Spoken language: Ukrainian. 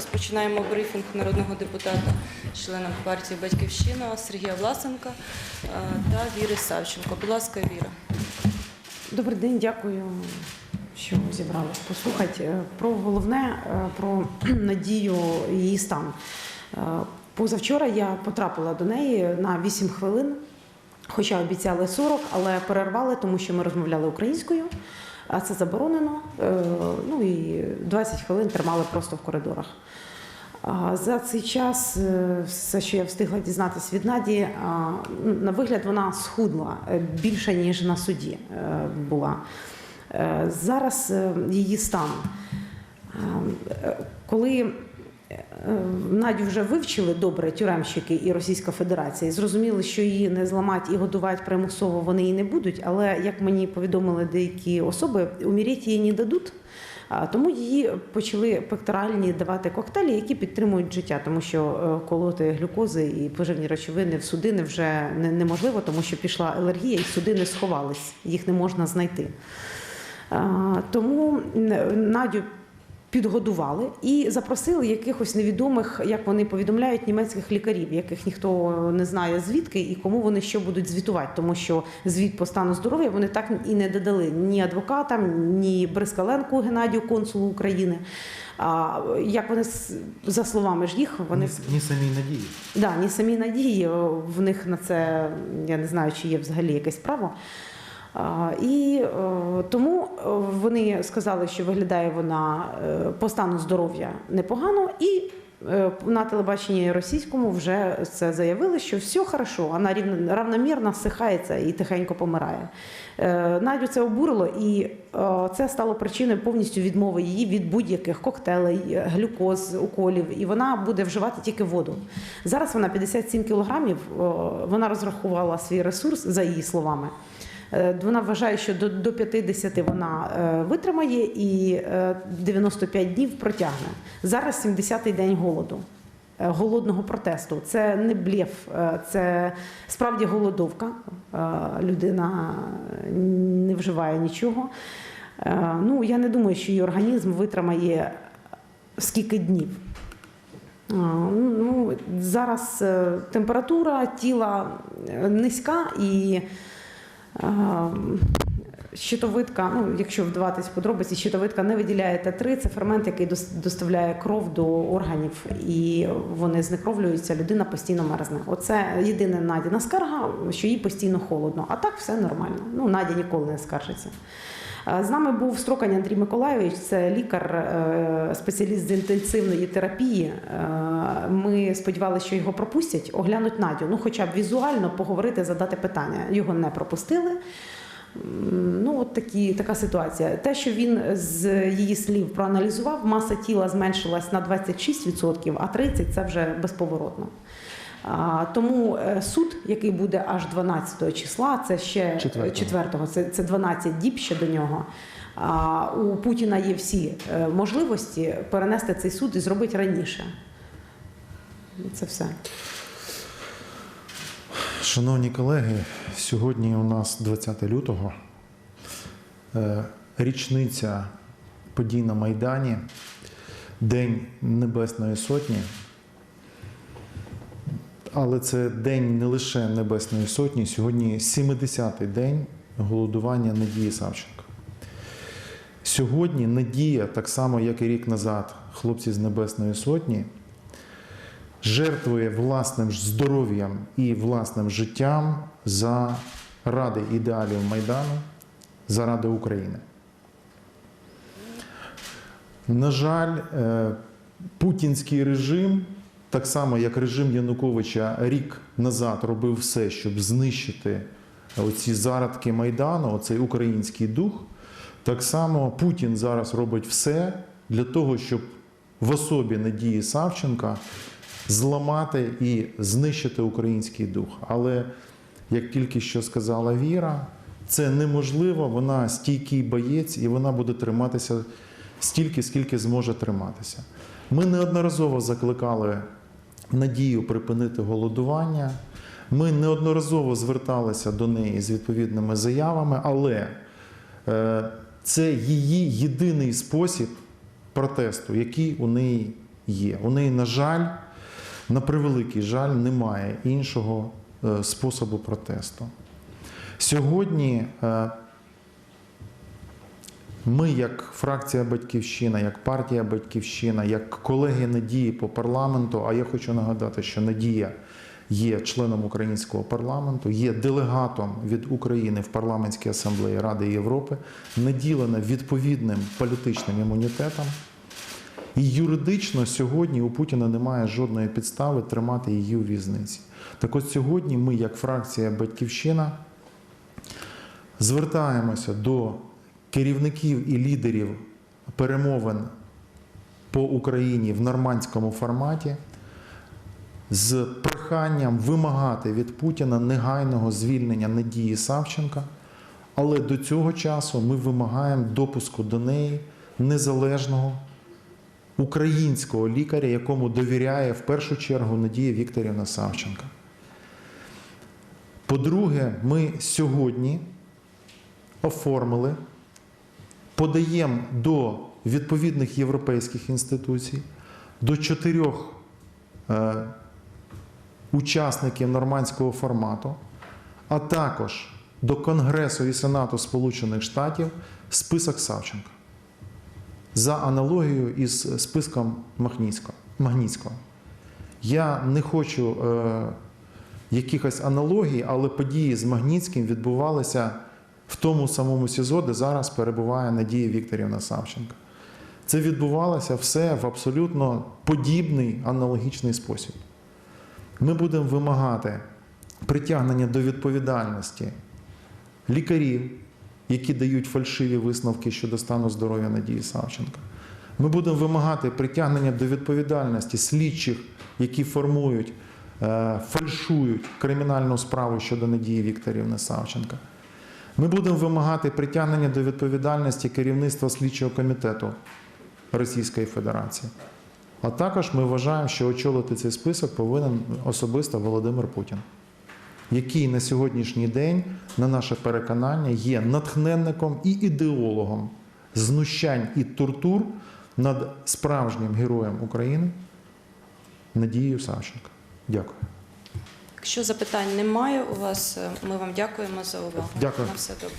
розпочинаємо брифінг народного депутата, члена партії Батьківщина Сергія Власенка е, та Віри Савченко. Будь ласка, Віра. Добрий день, дякую, що зібрались послухати Е, про головне, е, про надію її стан. Позавчора я потрапила до неї на 8 хвилин, хоча обіцяли 40, але перервали, тому що ми розмовляли українською, а це заборонено. Е, Ну і 20 хвилин тримали просто в коридорах. За цей час е, все, що я встигла дізнатися від Наді, на вигляд вона схудла е, більше ніж на суді була. Зараз її стан. Коли Надю вже вивчили добре тюремщики і Російська Федерація, і зрозуміли, що її не зламати і годувати примусово вони і не будуть. Але як мені повідомили деякі особи, уміріти її не дадуть. Тому її почали пекторальні давати коктейлі, які підтримують життя, тому що е, колоти глюкози і поживні речовини в судини вже неможливо, тому що пішла алергія, і судини сховались, їх не можна знайти. Тому Надю підгодували і запросили якихось невідомих, як вони повідомляють, німецьких лікарів, яких ніхто не знає звідки і кому вони що будуть звітувати, тому що звіт по стану здоров'я вони так і не додали ні адвокатам, ні Брискаленку Геннадію, консулу України. А як вони за словами ж їх, вони Ні, ні самій надії. Да, ні самі надії, в них на це я не знаю, чи є взагалі якесь право. І е, тому е, вони сказали, що виглядає вона е, по стану здоров'я непогано, і на телебаченні російському вже це заявили, що все хорошо, вона рівно- равномірно всихається і тихенько помирає. Надю це обурило, і це стало причиною повністю відмови її від будь-яких коктейлей, глюкоз, уколів, і вона буде вживати тільки воду. Зараз вона 57 кілограмів. Вона розрахувала свій ресурс за її словами. Е, Вона вважає, що до, до 50 вона е, витримає і е, 95 днів протягне. Зараз 70-й день голоду, е, голодного протесту. Це не блєф, е, це справді голодовка. Е, Людина не вживає нічого. Е, Ну, я не думаю, що її організм витримає скільки днів. Ну, зараз е, температура тіла е, низька і е, щитовидка, ну, якщо вдаватись в подробиці, щитовидка не виділяє Т3, це фермент, який доставляє кров до органів, і вони знекровлюються, людина постійно мерзне. Оце єдина Надіна скарга, що їй постійно холодно. А так все нормально. Ну, Надя ніколи не скаржиться. Е, З нами був Строкань Андрій Миколайович, це лікар, е, спеціаліст з інтенсивної терапії. Е, Ми сподівалися, що його пропустять, оглянуть Надю. Ну, хоча б візуально поговорити, задати питання. Його не пропустили. Ну, от такі, така ситуація. Те, що він з її слів проаналізував, маса тіла зменшилась на 26%, а 30% це вже безповоротно. А, тому е, суд, який буде аж 12 числа, це ще Четвертого. 4 це, це 12 діб ще до нього. А, у Путіна є всі е, можливості перенести цей суд і зробити раніше. Це все. Шановні колеги, сьогодні у нас 20 лютого, е, річниця подій на Майдані, День Небесної Сотні. Але це день не лише Небесної Сотні, сьогодні 70-й день голодування Надії Савченко. Сьогодні Надія, так само як і рік назад, хлопці з Небесної Сотні, жертвує власним здоров'ям і власним життям заради ідеалів Майдану, заради України. На жаль, е, путінський режим, так само як режим Януковича рік назад робив все, щоб знищити оці зародки Майдану, оцей український дух, так само Путін зараз робить все для того, щоб в особі Надії Савченка зламати і знищити український дух. Але, як тільки що сказала Віра, це неможливо, вона стійкий боєць і вона буде триматися стільки, скільки зможе триматися. Ми неодноразово закликали Надію припинити голодування. Ми неодноразово зверталися до неї з відповідними заявами, але е, це її єдиний спосіб протесту, який у неї є. У неї, на жаль, на превеликий жаль, немає іншого е, способу протесту. Сьогодні е, ми, як фракція Батьківщина, як партія Батьківщина, як колеги Надії по парламенту, а я хочу нагадати, що Надія є членом українського парламенту, є делегатом від України в парламентській асамблеї Ради Європи, наділена відповідним політичним імунітетом. І юридично сьогодні у Путіна немає жодної підстави тримати її у в'язниці. Так от сьогодні ми, як фракція Батьківщина, звертаємося до керівників і лідерів перемовин по Україні в нормандському форматі з проханням вимагати від Путіна негайного звільнення Надії Савченка. Але до цього часу ми вимагаємо допуску до неї незалежного українського лікаря, якому довіряє в першу чергу Надія Вікторівна Савченка. По-друге, ми сьогодні оформили, подаємо до відповідних європейських інституцій, до чотирьох е, учасників нормандського формату, а також до Конгресу і Сенату Сполучених Штатів список Савченка за аналогією із списком. Магнітського. Я не хочу е, якихось аналогій, але події з Магнітським відбувалися в тому самому СІЗО, де зараз перебуває Надія Вікторівна Савченка. Це відбувалося все в абсолютно подібний аналогічний спосіб. Ми будемо вимагати притягнення до відповідальності лікарів, які дають фальшиві висновки щодо стану здоров'я Надії Савченка. Ми будемо вимагати притягнення до відповідальності слідчих, які формують, е, фальшують кримінальну справу щодо Надії Вікторівни Савченка. Ми будемо вимагати притягнення до відповідальності керівництва слідчого комітету Російської Федерації. А також ми вважаємо, що очолити цей список повинен особисто Володимир Путін, який на сьогоднішній день, на наше переконання, є натхненником і ідеологом знущань і тортур над справжнім героєм України Надією Савченко. Дякую. Якщо запитань немає у вас, е, ми вам дякуємо за увагу. Дякую. На все добре.